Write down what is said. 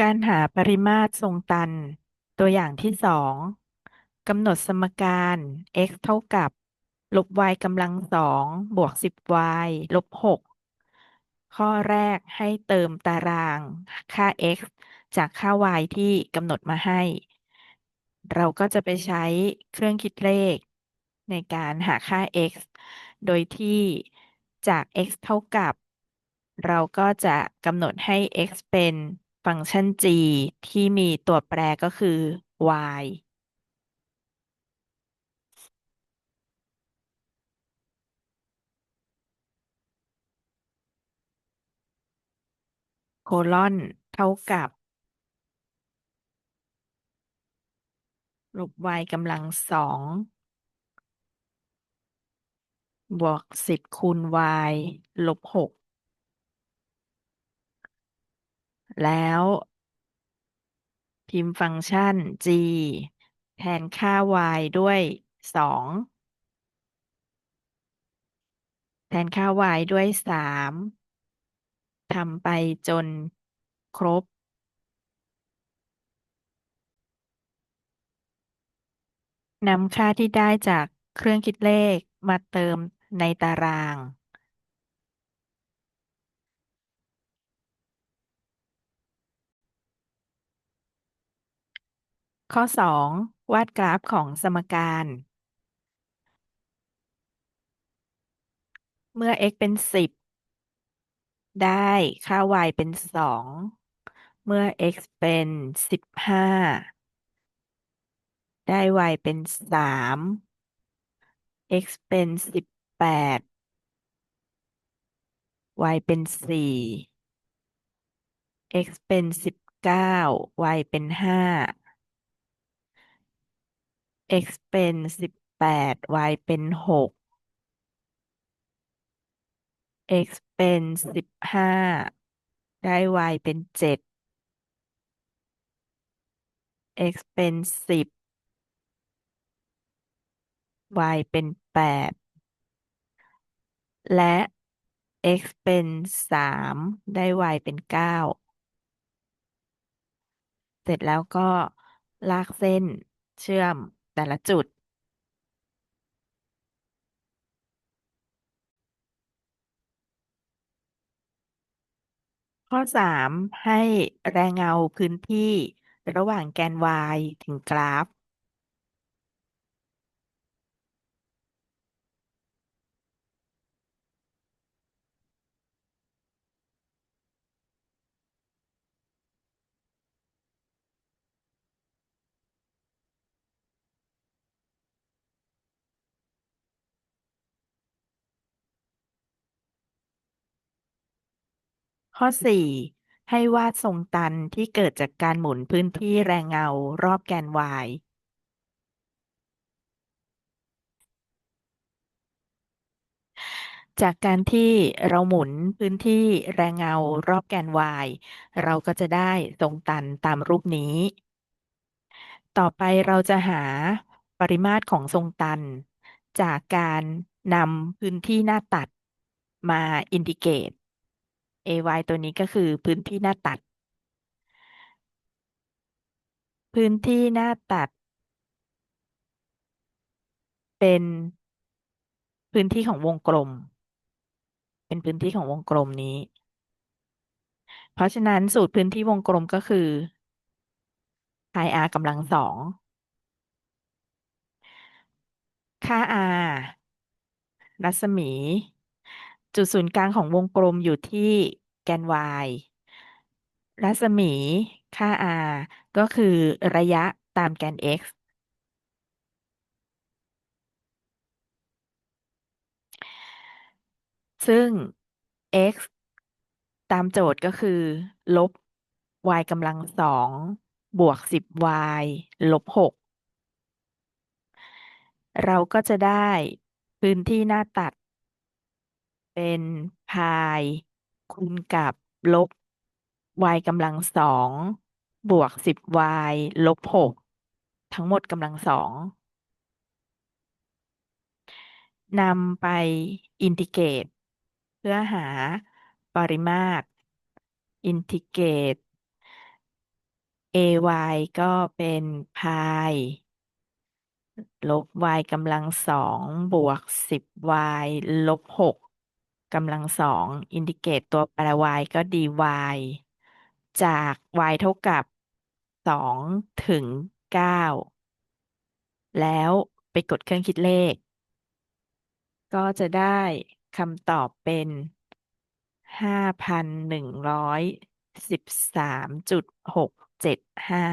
การหาปริมาตรทรงตัน ตัวอย่างที่สองกำหนดสมการ x เท่ากับ ลบ y กำลังสองบวก 10y ลบ 6 ข้อแรกให้เติมตารางค่า x จากค่า y ที่กำหนดมาให้ เราก็จะไปใช้เครื่องคิดเลข ในการหาค่า x โดยที่จาก x เท่ากับ เราก็จะกำหนดให้ x เป็น ฟังก์ชัน g ที่มีตัวแปรก็คือ y โคลอนเท่ากับลบ y กำลังสองบวกสิบคูณ y ลบหก แล้ว พิมพ์ฟังก์ชัน g แทนค่า y ด้วยสองแทนค่า y ด้วยสามทำไปจนครบ นำค่าที่ได้จากเครื่องคิดเลขมาเติมในตาราง ข้อสองวาดกราฟของสมการ เมื่อ x เป็นสิบได้ค่า y เป็นสองเมื่อ x เป็นสิบห้าได้ y เป็นสาม x เป็นสิบแปด y เป็นสี่ x เป็นสิบเก้า y เป็นห้า x เป็นสิบแปด y เป็นหก x เป็นสิบห้า ได้ y เป็นเจ็ด x เป็นสิบ y เป็นแปด และ x เป็นสามได้ y เป็นเก้า เสร็จแล้วก็ลากเส้นเชื่อม แต่ละจุด ข้อสามให้แรงเงาพื้นที่ระหว่างแกน y ถึงกราฟ ข้อสี่ให้วาดทรงตันที่เกิดจากการหมุนพื้นที่แรงเงารอบแกน y จากการที่เราหมุนพื้นที่แรงเงารอบแกน y เราก็จะได้ทรงตันตามรูปนี้ ต่อไปเราจะหาปริมาตรของทรงตัน จากการนำพื้นที่หน้าตัดมาอินทิเกรต ay ตัวนี้ก็คือพื้นที่หน้าตัด พื้นที่หน้าตัด เป็นพื้นที่ของวงกลม เป็นพื้นที่ของวงกลมนี้ เพราะฉะนั้นสูตรพื้นที่วงกลมก็คือ i r กำลังสองค่า r รัศมี จุดศูนย์กลางของวงกลมอยู่ที่แกน y รัศมีค่า r ก็คือระยะตามแกน x ซึ่ง x ตามโจทย์ก็คือ ลบ y กำลังสองบวก 10y ลบ 6 เราก็จะได้พื้นที่หน้าตัด เป็นพายคูณกับลบ y กำลังสองบวก 10y ลบ6ทั้งหมดกำลังสองนำไปอินทิเกรตเพื่อหาปริมาตรอินทิเกรต ay ก็เป็นพายลบ y กำลังสองบวกสิบ y ลบหก กำลังสองอินทิเกตตัวแปร y ก็ dy จาก y เท่ากับสองถึงเก้าแล้วไปกดเครื่องคิดเลข ก็จะได้คำตอบเป็นห้าพันหนึ่งร้อยสิบสามจุดหกเจ็ดห้า